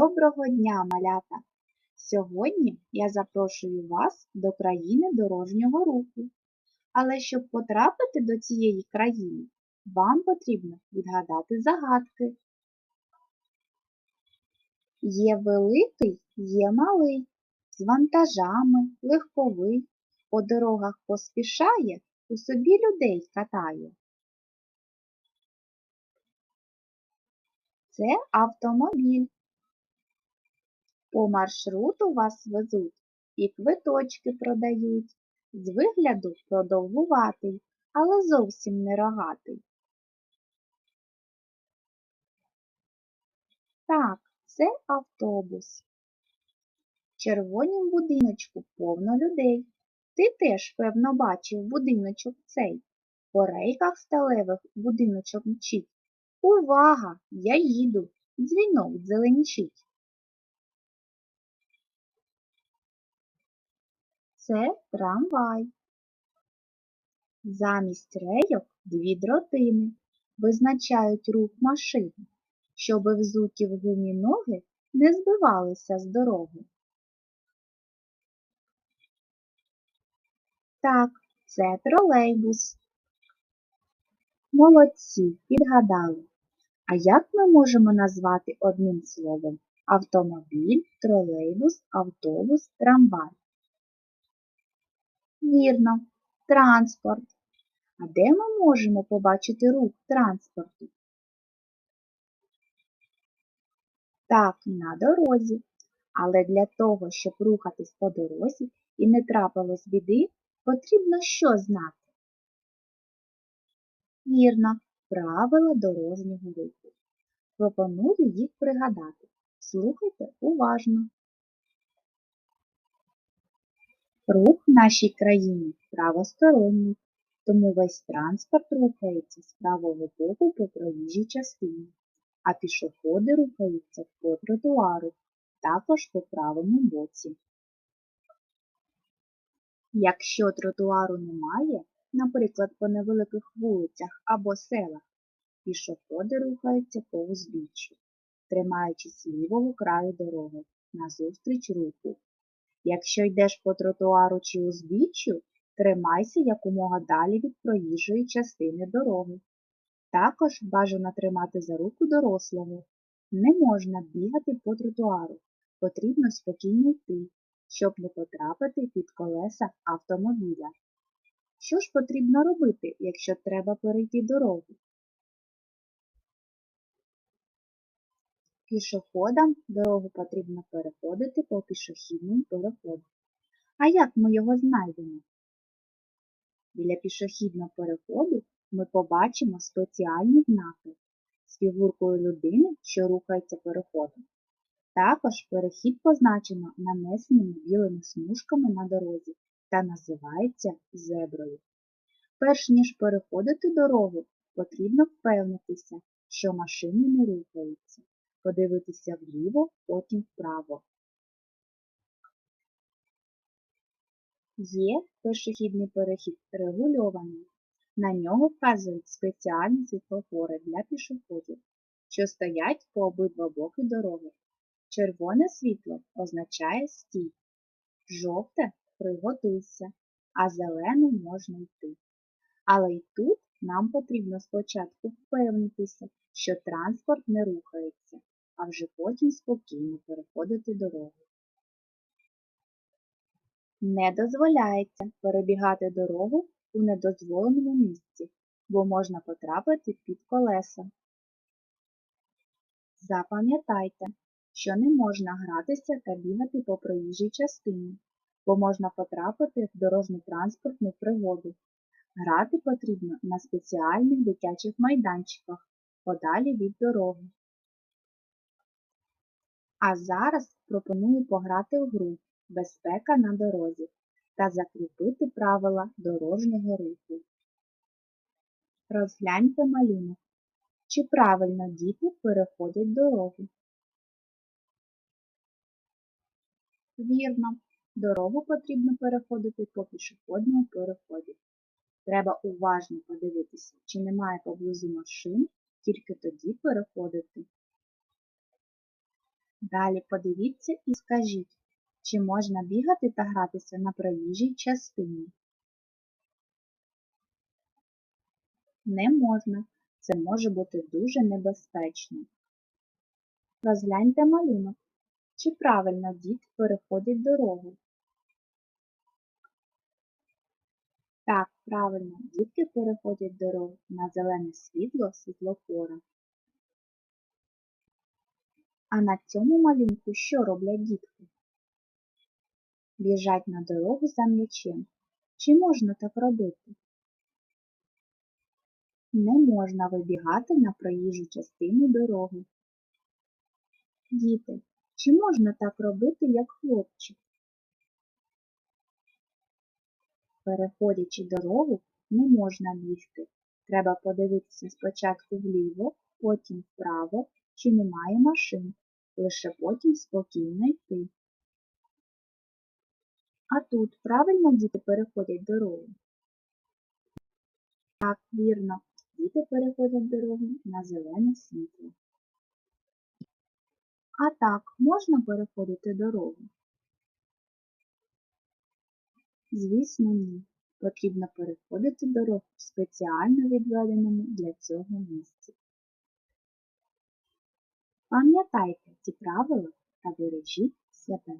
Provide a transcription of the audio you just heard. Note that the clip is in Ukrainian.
Доброго дня, малята! Сьогодні я запрошую вас до країни дорожнього руху. Але щоб потрапити до цієї країни, вам потрібно відгадати загадки. Є великий, є малий, з вантажами, легковий, по дорогах поспішає, у собі людей катає. Це автомобіль. По маршруту вас везуть і квиточки продають. З вигляду продовгуватий, але зовсім не рогатий. Так, це автобус. В червонім будиночку повно людей. Ти теж, певно, бачив будиночок цей. По рейках сталевих будиночок мчить. Увага! Я їду. Дзвінок зеленчить. Це трамвай. Замість рейок дві дротини визначають рух машини, щоби взуті в гумі ноги не збивалися з дороги. Так, це тролейбус. Молодці, підгадали. А як ми можемо назвати одним словом автомобіль, тролейбус, автобус, трамвай? Вірно, транспорт. А де ми можемо побачити рух транспорту? Так, на дорозі. Але для того, щоб рухатись по дорозі і не трапилось біди, потрібно що знати? Вірно, правила дорожнього руху. Пропоную їх пригадати. Слухайте уважно. Рух в нашій країні правосторонній, тому весь транспорт рухається з правого боку по проїжджій частині, а пішоходи рухаються по тротуару, також по правому боці. Якщо тротуару немає, наприклад, по невеликих вулицях або селах, пішоходи рухаються по узбіччю, тримаючись лівого краю дороги назустріч руху. Якщо йдеш по тротуару чи узбіччю, тримайся якомога далі від проїжджої частини дороги. Також бажано тримати за руку дорослого. Не можна бігати по тротуару, потрібно спокійно йти, щоб не потрапити під колеса автомобіля. Що ж потрібно робити, якщо треба перейти дорогу? Пішоходам дорогу потрібно переходити по пішохідному переходу. А як ми його знайдемо? Біля пішохідного переходу ми побачимо спеціальні знаки з фігуркою людини, що рухається переходом. Також перехід позначено нанесеними білими смужками на дорозі та називається зеброю. Перш ніж переходити дорогу, потрібно впевнитися, що машини не рухаються подивитися вліво, потім вправо. Є пішохідний перехід регульований. На нього вказують спеціальні світлофори для пішоходів, що стоять по обидва боки дороги. Червоне світло означає стій, жовте приготуйся, а зелене можна йти. Але й тут нам потрібно спочатку впевнитися, що транспорт не рухається, а вже потім спокійно переходити дорогу. Не дозволяється перебігати дорогу у недозволеному місці, бо можна потрапити під колеса. Запам'ятайте, що не можна гратися та бігати по проїжджій частині, бо можна потрапити в дорожньо-транспортну пригоду. Грати потрібно на спеціальних дитячих майданчиках подалі від дороги. А зараз пропоную пограти в гру Безпека на дорозі та закріпити правила дорожнього руху. Розгляньте малюнок. Чи правильно діти переходять дорогу? Вірно, дорогу потрібно переходити по пішохідному переході. Треба уважно подивитися, чи немає поблизу машин, тільки тоді переходити. Далі подивіться і скажіть, чи можна бігати та гратися на проїжджій частині? Не можна. Це може бути дуже небезпечно. Розгляньте малюнок. Чи правильно діти переходять дорогу? Так, правильно, дітки переходять дорогу на зелене світло світлофора. А на цьому малюнку що роблять дітки? Біжать на дорогу за м'ячем. Чи можна так робити? Не можна вибігати на проїжджу частину дороги. Діти, чи можна так робити, як хлопчик? Переходячи дорогу, не можна бігти. Треба подивитися спочатку вліво, потім вправо, чи немає машин, лише потім спокійно йти. А тут правильно діти переходять дорогу? Так, вірно, діти переходять дорогу на зелене світло. А так, можна переходити дорогу? Звісно, ні. Потрібно переходити дорогу в спеціально відведеному для цього місці. Пам'ятайте ці правила та бережіть себе.